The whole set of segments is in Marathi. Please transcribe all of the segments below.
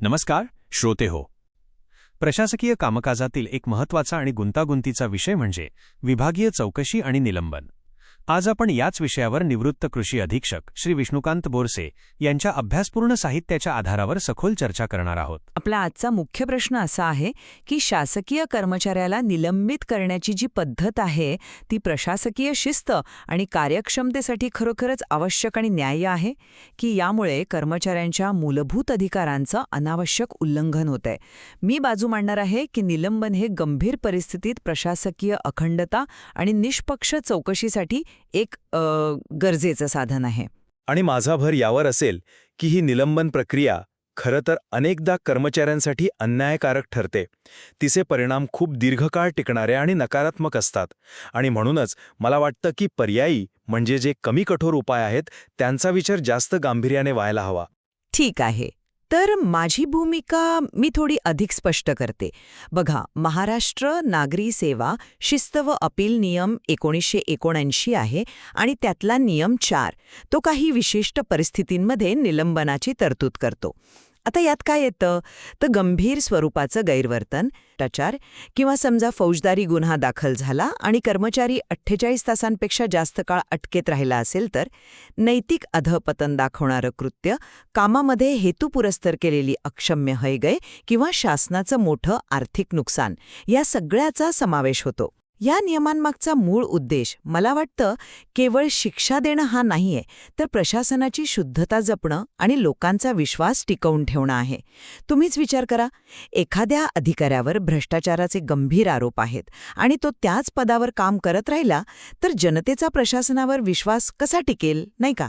नमस्कार श्रोते हो. प्रशासकीय कामकाजातील एक महत्त्वाचा आणि गुंतागुंतीचा विषय म्हणजे विभागीय चौकशी आणि निलंबन. आज आपण याच विषयावर निवृत्त कृषी अधीक्षक श्री विष्णुकांत बोरसे यांच्या अभ्यासपूर्ण साहित्याच्या आधारावर सखोल चर्चा करणार आहोत. आपला आजचा मुख्य प्रश्न असा आहे की शासकीय कर्मचाऱ्याला निलंबित करण्याची जी पद्धत आहे ती प्रशासकीय शिस्त आणि कार्यक्षमतेसाठी खरोखरच आवश्यक आणि न्याय्य आहे? की यामुळे कर्मचाऱ्यांच्या मूलभूत अधिकारांचं अनावश्यक उल्लंघन होतंय? मी बाजू मांडणार आहे की निलंबन हे गंभीर परिस्थितीत प्रशासकीय अखंडता आणि निष्पक्ष चौकशीसाठी एक गरजेचं साधन आहे. आणि माझा भर यावर असेल की ही निलंबन प्रक्रिया खरं तर अनेकदा कर्मचाऱ्यांसाठी अन्यायकारक ठरते. तिचे परिणाम खूप दीर्घकाळ टिकणारे आणि नकारात्मक असतात. आणि म्हणूनच मला वाटतं की पर्यायी म्हणजे जे कमी कठोर उपाय आहेत त्यांचा विचार जास्त गांभीर्याने व्हायला हवा. ठीक आहे. तर माझी भूमिका मी थोडी अधिक स्पष्ट करते. बघा महाराष्ट्र नागरी सेवा शिस्त व अपील नियम एकोणीसशे एकोणऐंशी आहे आणि त्यातला नियम चार तो काही विशिष्ट परिस्थितींमध्ये निलंबनाची तरतूद करतो. आता यात काय येतं? तर गंभीर स्वरूपाचं गैरवर्तन टचार किंवा समजा फौजदारी गुन्हा दाखल झाला आणि कर्मचारी अठ्ठेचाळीस तासांपेक्षा जास्त काळ अटकेत राहिला असेल तर नैतिक अधपतन दाखवणारं कृत्य कामामध्ये हेतुपुरस्तर केलेली अक्षम्य हैगय किंवा शासनाचं मोठं आर्थिक नुकसान या सगळ्याचा समावेश होतो. या नियमांमागचा मूळ उद्देश मला वाटतं केवळ शिक्षा देणं हा नाहीये तर प्रशासनाची शुद्धता जपणं आणि लोकांचा विश्वास टिकवून ठेवणं आहे. तुम्हीच विचार करा एखाद्या अधिकाऱ्यावर भ्रष्टाचाराचे गंभीर आरोप आहेत आणि तो त्याच पदावर काम करत राहिला तर जनतेचा प्रशासनावर विश्वास कसा टिकेल नाही का?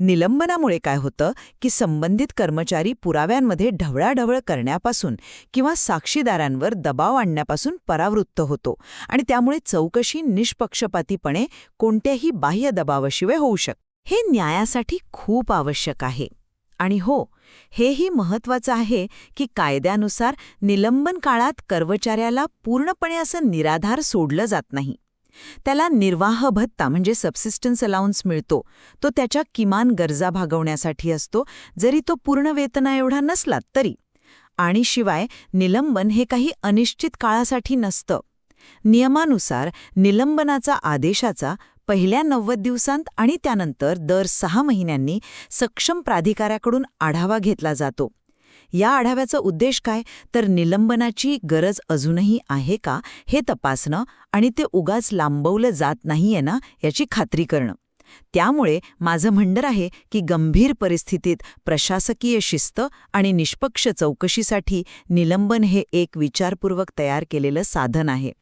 निलंबनामुळे काय होतं की संबंधित कर्मचारी पुराव्यांमध्ये ढवळाढवळ करण्यापासून किंवा साक्षीदारांवर दबाव आणण्यापासून परावृत्त होतो आणि त्यामुळे चौकशी निष्पक्षपातीपणे कोणत्याही बाह्य दबावाशिवाय होऊ शकते. हे न्यायासाठी खूप आवश्यक आहे. आणि हो हेही महत्वाचं आहे की कायद्यानुसार निलंबन काळात कर्मचाऱ्याला पूर्णपणे असं निराधार सोडलं जात नाही. त्याला निर्वाह भत्ता म्हणजे सबसिस्टन्स अलाउन्स मिळतो. तो त्याच्या किमान गरजा भागवण्यासाठी असतो. जरी तो पूर्ण वेतनाएवढा नसला तरी. आणि शिवाय निलंबन हे काही अनिश्चित काळासाठी नसतं. नियमानुसार निलंबनाचा आदेशाचा पहिल्या नव्वद दिवसांत आणि त्यानंतर दर सहा महिन्यांनी सक्षम प्राधिकाऱ्याकडून आढावा घेतला जातो. या आढाव्याचा उद्देश काय? तर निलंबनाची गरज अजूनही आहे का? हे तपासणं आणि ते उगाच लांबवलं जात नाहीये ना याची खात्री करणं. त्यामुळे माझं म्हणणं आहे की गंभीर परिस्थितीत प्रशासकीय शिस्त आणि निष्पक्ष चौकशीसाठी निलंबन हे एक विचारपूर्वक तयार केलेलं साधन आहे.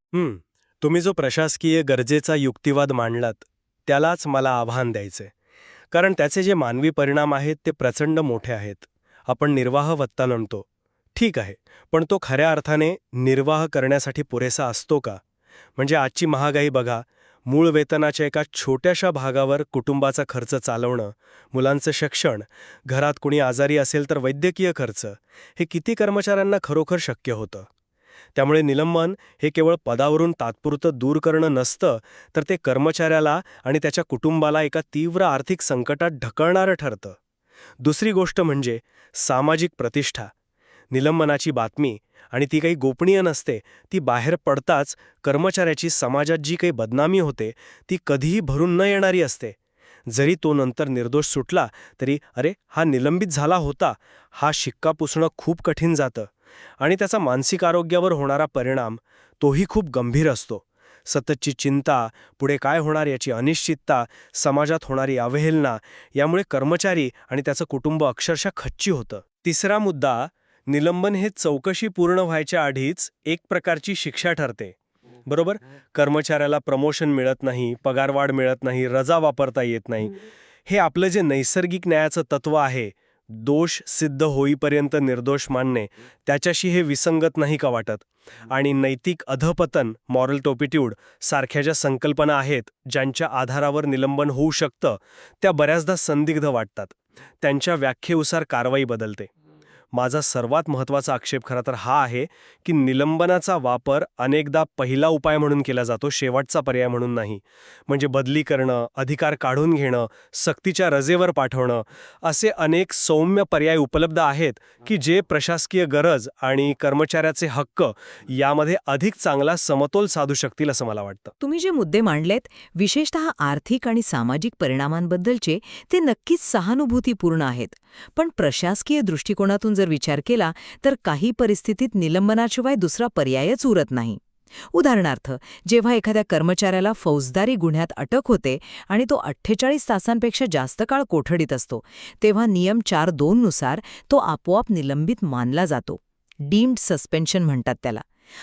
तुम्ही जो प्रशासकीय गरजेचा युक्तिवाद मांडलात त्यालाच मला आव्हान द्यायचंय. कारण त्याचे जे मानवी परिणाम आहेत ते प्रचंड मोठे आहेत. आपण निर्वाह वत्ता म्हणतो ठीक आहे पण तो खऱ्या अर्थाने निर्वाह करण्यासाठी पुरेसा असतो का? म्हणजे आजची महागाई बघा मूळ वेतनाच्या एका छोट्याशा भागावर कुटुंबाचा खर्च चालवणं मुलांचं शिक्षण घरात कुणी आजारी असेल तर वैद्यकीय खर्च हे किती कर्मचाऱ्यांना खरोखर शक्य होतं? त्यामुळे निलंबन हे केवळ पदावरून तात्पुरतं दूर करणं नसतं तर ते कर्मचाऱ्याला आणि त्याच्या कुटुंबाला एका तीव्र आर्थिक संकटात ढकलणारं ठरतं. दुसरी गोष्ट म्हणजे सामाजिक प्रतिष्ठा. निलंबनाची बातमी आणि ती काही गोपनीय नसते ती बाहेर पडताच कर्मचाऱ्याची समाजात जी काही बदनामी होते ती कधीही भरून न येणारी असते. जरी तो नंतर निर्दोष सुटला तरी अरे हा निलंबित झाला होता हा शिक्का पुसणं खूप कठीण जातं आणि त्याचा मानसिक आरोग्यावर होणारा परिणाम तोही खूप गंभीर असतो. सततची चिंता पुढे काय होणार याची अनिश्चितता समाजात होणारी अवहेलना यामुळे कर्मचारी आणि त्याचं कुटुंब अक्षरशः खच्ची होतं. तिसरा मुद्दा निलंबन हे चौकशी पूर्ण व्हायच्या आधीच एक प्रकारची शिक्षा ठरते. बरोबर? कर्मचाऱ्याला प्रमोशन मिळत नाही पगारवाढ मिळत नाही रजा वापरता येत नाही. हे आपलं जे नैसर्गिक न्यायाचं तत्व आहे दोष सिद्ध होईपर्यंत निर्दोष मानणे त्याच्याशी हे विसंगत नाही का वाटत? आणि नैतिक अधपतन मॉरल टोपिट्यूड सारख्या ज्या संकल्पना आहेत ज्यांच्या आधारावर निलंबन होऊ शकतं त्या बऱ्याचदा संदिग्ध वाटतात. त्यांच्या व्याख्येनुसार कारवाई बदलते. माझा सर्वात महत्त्वाचा आक्षेप खरा तर हा आहे की निलंबनाचा वापर अनेकदा पहिला उपाय म्हणून केला जातो शेवटचा पर्याय म्हणून नाही. म्हणजे बदली करणं अधिकार काढून घेणं सक्तीच्या रजेवर पाठवणं असे अनेक सौम्य पर्याय उपलब्ध आहेत की जे प्रशासकीय गरज आणि कर्मचाऱ्याचे हक्क यामध्ये अधिक चांगला समतोल साधू शकतील असं मला वाटतं. तुम्ही जे मुद्दे मांडलेत विशेषतः आर्थिक आणि सामाजिक परिणामांबद्दलचे ते नक्कीच सहानुभूतीपूर्ण आहेत. पण प्रशासकीय दृष्टिकोनातून जर विचार केला तर काही परिस्थितीत निलंबनाशिवाय दुसरा पर्यायच उरत नाही. उदाहरणार्थ जेव्हा एखाद्या कर्मचाऱ्याला फौजदारी गुन्ह्यात अटक होते आणि तो अठ्ठेचाळीस तासांपेक्षा जास्त काळ कोठडीत असतो तेव्हा नियम चार दोननुसार तो आपोआप निलंबित मानला जातो. डीम्ड सस्पेन्शन म्हणतात त्याला.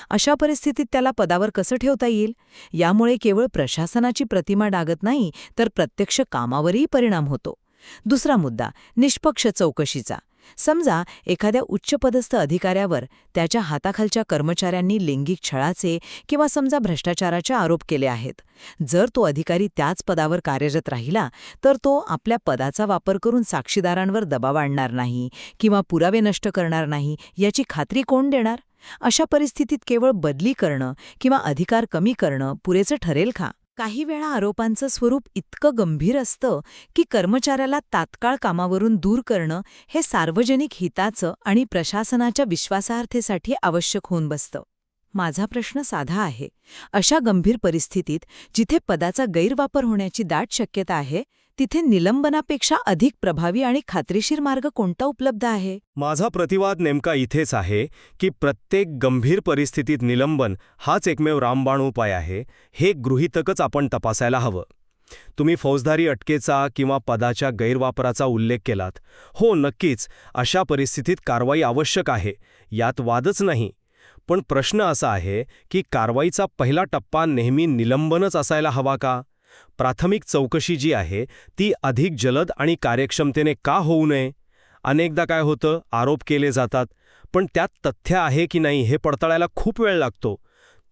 अशा परिस्थितीत त्याला पदावर कसं ठेवता येईल? यामुळे केवळ प्रशासनाची प्रतिमा डागत नाही तर प्रत्यक्ष कामावरही परिणाम होतो. दुसरा मुद्दा निष्पक्ष चौकशीचा. समजा एखाद्या उच्चपदस्थ अधिकाऱ्यावर त्याच्या हाताखालच्या कर्मचाऱ्यांनी लैंगिक छळाचे किंवा समजा भ्रष्टाचाराचे आरोप केले आहेत. जर तो अधिकारी त्याच पदावर कार्यरत राहिला तर तो आपल्या पदाचा वापर करून साक्षीदारांवर दबाव आणणार नाही किंवा पुरावे नष्ट करणार नाही याची खात्री कोण देणार? अशा परिस्थितीत केवळ बदली करणं किंवा अधिकार कमी करणं पुरेचं ठरेल का? काही वेळा आरोपांचं स्वरूप इतकं गंभीर असतं की कर्मचाऱ्याला तात्काळ कामावरून दूर करणं हे सार्वजनिक हिताचं आणि प्रशासनाच्या विश्वासार्थेसाठी आवश्यक होऊन बसतं. माझा प्रश्न साधा आहे अशा गंभीर परिस्थितीत जिथे पदाचा गैरवापर होण्याची दाट शक्यता आहे तिथे निलंबनापेक्षा अधिक प्रभावी आणि खात्रीशीर मार्ग कोणता उपलब्ध आहे? माझा प्रतिवाद नेमका इथेच आहे की प्रत्येक गंभीर परिस्थितीत निलंबन हाच एकमेव रामबाण उपाय आहे हे गृहीतकच आपण तपासायला हवं. तुम्ही फौजदारी अटकेचा किंवा पदाच्या गैरवापराचा उल्लेख केलात. हो नक्कीच अशा परिस्थितीत कारवाई आवश्यक आहे यात वादच नाही. पण प्रश्न असा आहे की कारवाईचा पहिला टप्पा नेहमी निलंबनच असायला हवा का? प्राथमिक चौकशी जी आहे ती अधिक जलद आणि कार्यक्षमतेने का होऊ नये? अनेकदा काय होतं आरोप केले जातात पण त्यात तथ्य आहे की नाही हे पडताळायला खूप वेळ लागतो.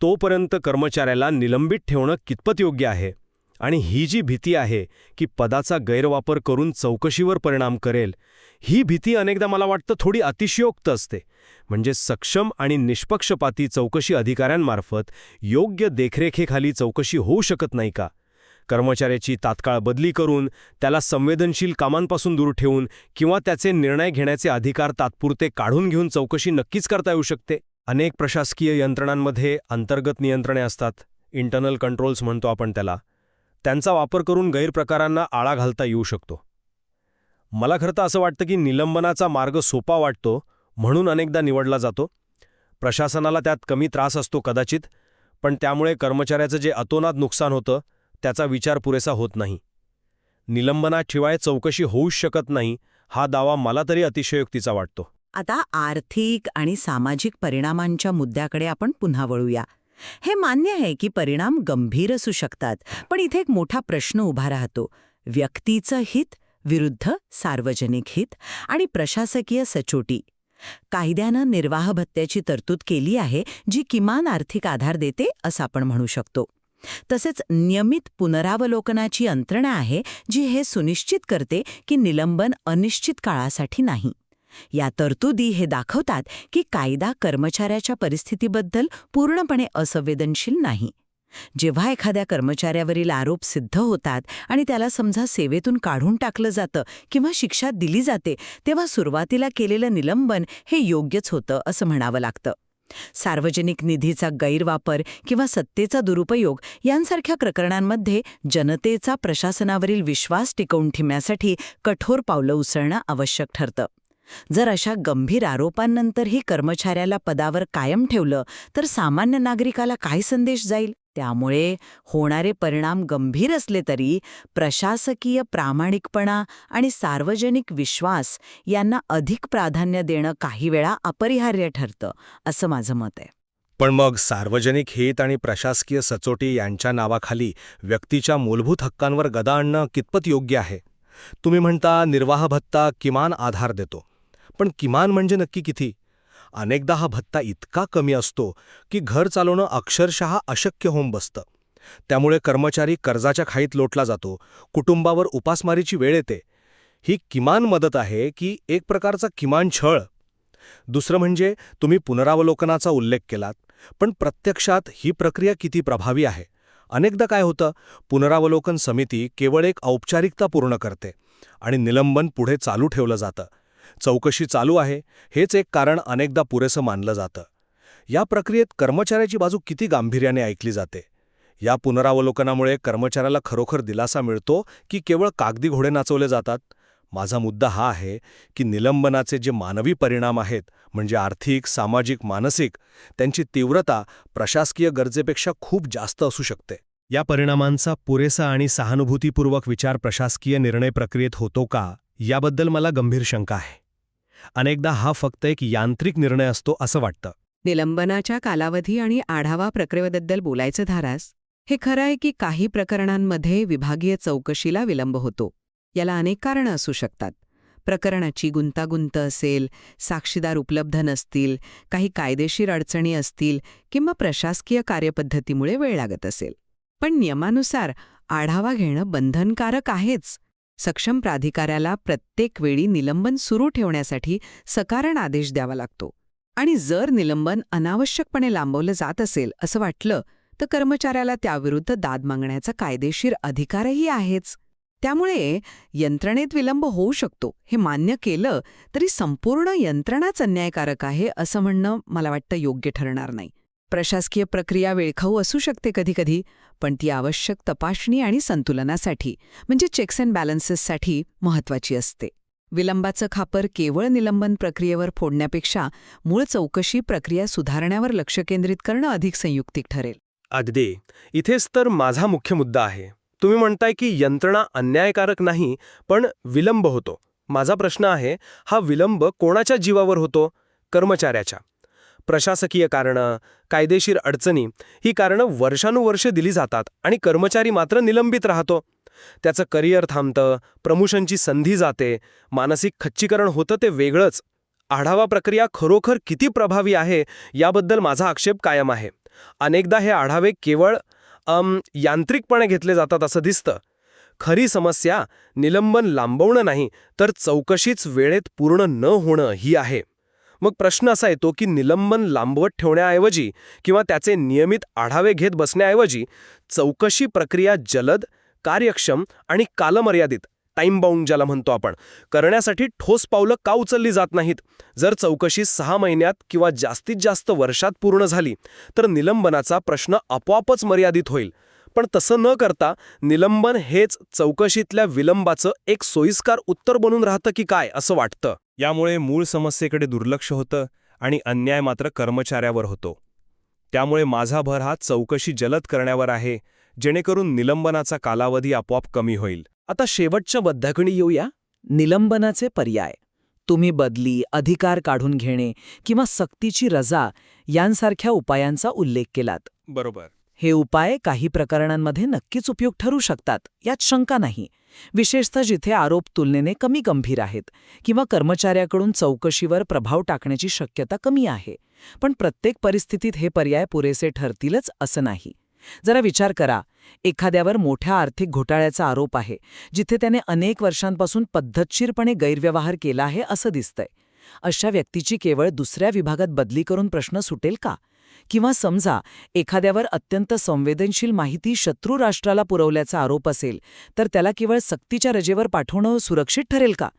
तोपर्यंत कर्मचाऱ्याला निलंबित ठेवणं कितपत योग्य आहे? आणि ही जी भीती आहे की पदाचा गैरवापर करून चौकशीवर परिणाम करेल ही भीती अनेकदा मला वाटतं थोडी अतिशयोक्त असते. म्हणजे सक्षम आणि निष्पक्षपाती चौकशी अधिकाऱ्यांमार्फत योग्य देखरेखेखाली चौकशी होऊ शकत नाही का? कर्मचाऱ्याची तात्काळ बदली करून त्याला संवेदनशील कामांपासून दूर ठेवून किंवा त्याचे निर्णय घेण्याचे अधिकार तात्पुरते काढून घेऊन चौकशी नक्कीच करता येऊ शकते. अनेक प्रशासकीय यंत्रणांमध्ये अंतर्गत नियंत्रणे असतात. इंटरनल कंट्रोल्स म्हणतो आपण त्याला. त्यांचा वापर करून गैरप्रकारांना आळा घालता येऊ शकतो. मला खरं तर असं वाटतं की निलंबनाचा मार्ग सोपा वाटतो म्हणून अनेकदा निवडला जातो. प्रशासनाला त्यात कमी त्रास असतो कदाचित पण त्यामुळे कर्मचाऱ्याचं जे अतोनात नुकसान होतं त्याचा विचार पुरेसा होत नाही. निलंबनाशिवाय चौकशी होऊच शकत नाही हा दावा मला तरी अतिशयोक्तीचा वाटतो. आता आर्थिक आणि सामाजिक परिणामांच्या मुद्द्याकडे आपण पुन्हा वळूया. हे मान्य आहे की परिणाम गंभीर असू शकतात पण इथे एक मोठा प्रश्न उभा राहतो. व्यक्तीचं हित विरुद्ध सार्वजनिक हित आणि प्रशासकीय सचोटी. कायद्यानं निर्वाह भत्त्याची तरतूद केली आहे जी किमान आर्थिक आधार देते असं आपण म्हणू शकतो. तसेच नियमित पुनरावलोकनाची यंत्रणा आहे जी हे सुनिश्चित करते की निलंबन अनिश्चित काळासाठी नाही. या तरतुदी हे दाखवतात की कायदा कर्मचाऱ्याच्या परिस्थितीबद्दल पूर्णपणे असंवेदनशील नाही. जेव्हा एखाद्या कर्मचाऱ्यावरील आरोप सिद्ध होतात आणि त्याला समजा सेवेतून काढून टाकलं जातं किंवा शिक्षा दिली जाते तेव्हा सुरुवातीला केलेलं निलंबन हे योग्यच होतं असं म्हणावं लागतं. सार्वजनिक निधीचा गैरवापर किंवा सत्तेचा दुरुपयोग यांसारख्या प्रकरणांमध्ये जनतेचा प्रशासनावरील विश्वास टिकवून ठेवण्यासाठी कठोर पावलं उचलणं आवश्यक ठरतं. जर अशा गंभीर आरोपांनंतरही कर्मचाऱ्याला पदावर कायम ठेवलं तर सामान्य नागरिकाला काय संदेश जाईल? त्यामुळे होणारे परिणाम गंभीर असले तरी प्रशासकीय प्रामाणिकपणा आणि सार्वजनिक विश्वास यांना अधिक प्राधान्य देणं काही वेळा अपरिहार्य ठरतं असं माझं मत आहे. पण मग सार्वजनिक हित आणि प्रशासकीय सचोटी यांच्या नावाखाली व्यक्तीच्या मूलभूत हक्कांवर गदा आणणं कितपत योग्य आहे? तुम्ही म्हणता निर्वाह भत्ता किमान आधार देतो. पण किमान म्हणजे नक्की किती? अनेकदा हा भत्ता इतका कमी असतो की घर चालवणं अक्षरशः अशक्य होऊन बसतं. त्यामुळे कर्मचारी कर्जाच्या खाईत लोटला जातो कुटुंबावर उपासमारीची वेळ येते. ही किमान मदत आहे की एक प्रकारचा किमान छळ. दुसरं म्हणजे तुम्ही पुनरावलोकनाचा उल्लेख केलात पण प्रत्यक्षात ही प्रक्रिया किती प्रभावी आहे? अनेकदा काय होतं पुनरावलोकन समिती केवळ एक औपचारिकता पूर्ण करते आणि निलंबन पुढे चालू ठेवलं जातं. चौकशी चालू आहे हेच एक कारण अनेकदा पुरेसं मानलं जातं. या प्रक्रियेत कर्मचाऱ्याची बाजू किती गांभीर्याने ऐकली जाते? या पुनरावलोकनामुळे कर्मचाऱ्याला खरोखर दिलासा मिळतो की केवळ कागदी घोडे नाचवले जातात? माझा मुद्दा हा आहे की निलंबनाचे जे मानवी परिणाम आहेत म्हणजे आर्थिक सामाजिक मानसिक त्यांची तीव्रता प्रशासकीय गरजेपेक्षा खूप जास्त असू शकते. या परिणामांचा पुरेसा आणि सहानुभूतीपूर्वक विचार प्रशासकीय निर्णय प्रक्रियेत होतो का? याबद्दल मला गंभीर शंका आहे. अनेकदा हा फक्त एक यांत्रिक निर्णय असतो असं वाटतं. निलंबनाच्या कालावधी आणि आढावा प्रक्रियेबद्दल बोलायचं धारास हे खरं आहे की काही प्रकरणांमध्ये विभागीय चौकशीला विलंब होतो. याला अनेक कारणं असू शकतात. प्रकरणाची गुंतागुंत असेल साक्षीदार उपलब्ध नसतील काही कायदेशीर अडचणी असतील किंवा प्रशासकीय कार्यपद्धतीमुळे वेळ लागत असेल. पण नियमानुसार आढावा घेणं बंधनकारक आहेच. सक्षम प्राधिकाऱ्याला प्रत्येक वेळी निलंबन सुरू ठेवण्यासाठी सकारण आदेश द्यावा लागतो. आणि जर निलंबन अनावश्यकपणे लांबवलं जात असेल असं वाटलं तर कर्मचाऱ्याला त्याविरुद्ध दाद मागण्याचा कायदेशीर अधिकारही आहेच. त्यामुळे यंत्रणेत विलंब होऊ शकतो हे मान्य केलं तरी संपूर्ण यंत्रणाच अन्यायकारक आहे असं म्हणणं मला वाटतं योग्य ठरणार नाही. प्रशासकीय प्रक्रिया वेळखाऊ असू शकते कधीकधी पण ती आवश्यक तपासणी आणि संतुलनासाठी म्हणजे चेक्स अँड बॅलन्सेससाठी महत्वाची असते. विलंबाचं खापर केवळ निलंबन प्रक्रियेवर फोडण्यापेक्षा मूळ चौकशी प्रक्रिया सुधारण्यावर लक्ष केंद्रित करणं अधिक संयुक्तिक ठरेल. अगदी. इथेच तर माझा मुख्य मुद्दा आहे. तुम्ही म्हणताय की यंत्रणा अन्यायकारक नाही पण विलंब होतो. माझा प्रश्न आहे हा विलंब कोणाच्या जीवावर होतो? कर्मचाऱ्याच्या. प्रशासकीय कारणं कायदेशीर अडचणी ही कारणं वर्षानुवर्षे दिली जातात आणि कर्मचारी मात्र निलंबित राहतो. त्याचं करिअर थांबतं प्रमोशनची संधी जाते मानसिक खच्चीकरण होतं ते वेगळंच. आढावा प्रक्रिया खरोखर किती प्रभावी आहे याबद्दल माझा आक्षेप कायम आहे. अनेकदा हे आढावे केवळ यांत्रिकपणे घेतले जातात असं दिसतं. खरी समस्या निलंबन लांबवणं नाही तर चौकशीच वेळेत पूर्ण न होणं ही आहे. मग प्रश्न असा येतो की निलंबन लांबवत ठेवण्याऐवजी किंवा त्याचे नियमित आढावे घेत बसण्याऐवजी चौकशी प्रक्रिया जलद कार्यक्षम आणि कालमर्यादित टाईम बाउंड ज्याला म्हणतो आपण करण्यासाठी ठोस पावलं का उचलली जात नाहीत? जर चौकशी सहा महिन्यात किंवा जास्तीत जास्त वर्षात पूर्ण झाली तर निलंबनाचा प्रश्न आपोआपच मर्यादित होईल. पण तसं न करता निलंबन हेच चौकशीतल्या विलंबाचं एक सोयीस्कार उत्तर बनून राहतं की काय असं वाटतं? यामुळे मूळ समस्येकडे दुर्लक्ष होतं आणि अन्याय मात्र कर्मचाऱ्यावर होतो. त्यामुळे माझा भर हा चौकशी जलद करण्यावर आहे जेणेकरून निलंबनाचा कालावधी आपोआप कमी होईल. आता शेवटच्या बद्धाकणी येऊया. निलंबनाचे पर्याय. तुम्ही बदली अधिकार काढून घेणे किंवा सक्तीची रजा यांसारख्या उपायांचा उल्लेख केलात. बरोबर. हे उपाय काही प्रकरणांमध्ये नक्कीच उपयोग ठरू शकतात यात शंका नाही. विशेषतः जिथे आरोप तुलनेने कमी गंभीर आहेत किंवा कर्मचाऱ्याकडून चौकशीवर प्रभाव टाकण्याची शक्यता कमी आहे. पण प्रत्येक परिस्थितीत हे पर्याय पुरेसे ठरतीलच असं नाही. जरा विचार करा एखाद्यावर मोठ्या आर्थिक घोटाळ्याचा आरोप आहे जिथे त्याने अनेक वर्षांपासून पद्धतशीरपणे गैरव्यवहार केला आहे असं दिसतंय. अशा व्यक्तीची केवळ दुसऱ्या विभागात बदली करून प्रश्न सुटेल का? किंवा समजा एखाद्यावर अत्यंत संवेदनशील माहिती शत्रू राष्ट्राला पुरवल्याचा आरोप असेल तर त्याला केवळ सक्तीच्या रजेवर पाठवणं सुरक्षित ठरेल का?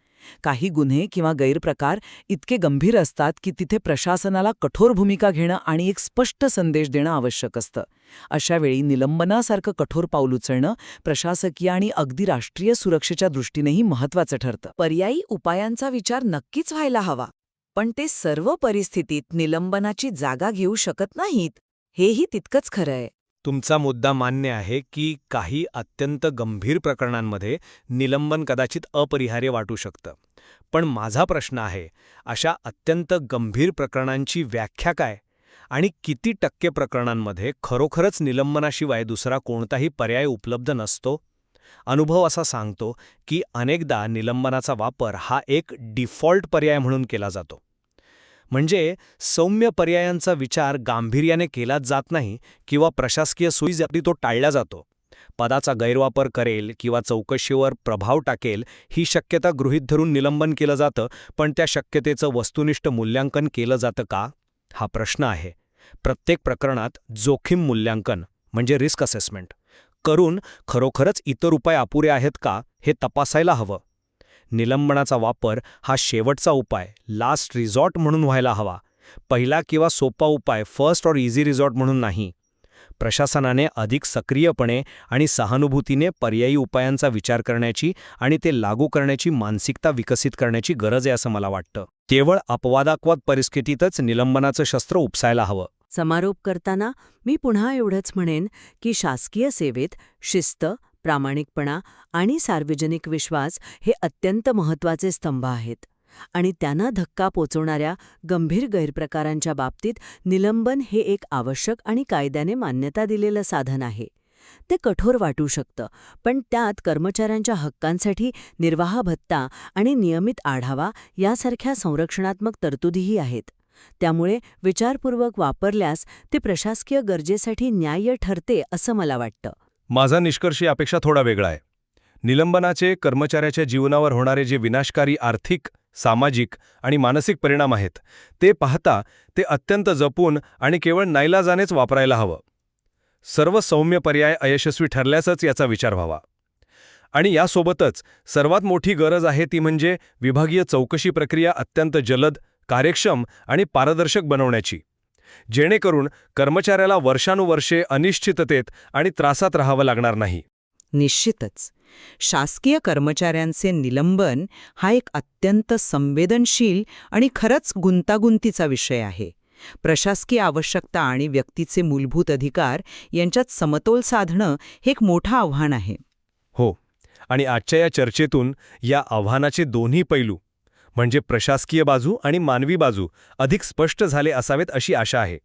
काही गुन्हे किंवा गैरप्रकार इतके गंभीर असतात की तिथे प्रशासनाला कठोर भूमिका घेणं आणि एक स्पष्ट संदेश देणं आवश्यक असतं. अशा वेळी निलंबनासारखं कठोर पाऊल उचलणं प्रशासकीय आणि अगदी राष्ट्रीय सुरक्षेच्या दृष्टीनेही महत्वाचं ठरतं. पर्यायी उपायांचा विचार नक्कीच व्हायला हवा. पण ते सर्व परिस्थितीत निलंबनाची जागा घेऊ शकत नाहीत हेही तितकंच खरंय. तुमचा मुद्दा मान्य आहे की काही अत्यंत गंभीर प्रकरणांमध्ये निलंबन कदाचित अपरिहार्य वाटू शकतं. पण माझा प्रश्न आहे अशा अत्यंत गंभीर प्रकरणांची व्याख्या काय? आणि किती टक्के प्रकरणांमध्ये खरोखरच निलंबनाशिवाय दुसरा कोणताही पर्याय उपलब्ध नसतो? अनुभव असा सांगतो की अनेकदा निलंबनाचा वापर हा एक डिफॉल्ट पर्याय म्हणून केला जातो. म्हणजे सौम्य पर्यायांचा विचार गांभीर्याने केलाच जात नाही किंवा प्रशासकीय सुईजाती तो टाळला जातो. पदाचा गैरवापर करेल किंवा चौकशीवर प्रभाव टाकेल ही शक्यता गृहीत धरून निलंबन केलं जातं पण त्या शक्यतेचं वस्तुनिष्ठ मूल्यांकन केलं जातं का? हा प्रश्न आहे. प्रत्येक प्रकरणात जोखीम मूल्यांकन म्हणजे रिस्क असेसमेंट. करून खरोखरच इतर उपाय अपुरे आहेत का हे तपासायला हवं. निलंबनाचा वापर हा शेवटचा उपाय लास्ट रिझॉर्ट म्हणून व्हायला हवा. पहिला किंवा सोपा उपाय फर्स्ट और इझी रिझॉर्ट म्हणून नाही. प्रशासनाने अधिक सक्रियपणे आणि सहानुभूतीने पर्यायी उपायांचा विचार करण्याची आणि ते लागू करण्याची मानसिकता विकसित करण्याची गरज आहे असं मला वाटतं. केवळ अपवादाक्वाद परिस्थितीतच निलंबनाचं शस्त्र उपसायला हवं. समारोप करताना मी पुन्हा एवढंच म्हणेन की शासकीय सेवेत शिस्त प्रामाणिकपणा आणि सार्वजनिक विश्वास हे अत्यंत महत्त्वाचे स्तंभ आहेत आणि त्यांना धक्का पोचवणाऱ्या गंभीर गैरप्रकारांच्या बाबतीत निलंबन हे एक आवश्यक आणि कायद्याने मान्यता दिलेलं साधन आहे. ते कठोर वाटू शकतं पण त्यात कर्मचाऱ्यांच्या हक्कांसाठी निर्वाह भत्ता आणि नियमित आढावा यासारख्या संरक्षणात्मक तरतुदीही आहेत. त्यामुळे विचारपूर्वक वापरल्यास ते प्रशासकीय गरजेसाठी न्याय्य ठरते असं मला वाटतं. माझा निष्कर्ष यापेक्षा थोडा वेगळा आहे. निलंबनाचे कर्मचाऱ्याच्या जीवनावर होणारे जे विनाशकारी आर्थिक सामाजिक आणि मानसिक परिणाम आहेत ते पाहता ते अत्यंत जपून आणि केवळ नाईलाजानेच वापरायला हवं. सर्व सौम्य पर्याय अयशस्वी ठरल्यासच याचा विचार व्हावा. आणि यासोबतच सर्वात मोठी गरज आहे ती म्हणजे विभागीय चौकशी प्रक्रिया अत्यंत जलद कार्यक्षम आणि पारदर्शक बनवण्याची. जेणेकरून कर्मचाऱ्याला वर्षानुवर्षे अनिश्चिततेत आणि त्रासात राहावं लागणार नाही. निश्चितच. शासकीय कर्मचाऱ्यांचे निलंबन हा एक अत्यंत संवेदनशील आणि खरंच गुंतागुंतीचा विषय आहे. प्रशासकीय आवश्यकता आणि व्यक्तीचे मूलभूत अधिकार यांच्यात समतोल साधणं हे एक मोठं आव्हान आहे. हो. आणि आजच्या या चर्चेतून या आव्हानाचे दोन्ही पैलू म्हणजे प्रशासकीय बाजू आणि मानवी बाजू अधिक स्पष्ट झाले असावेत अशी आशा आहे.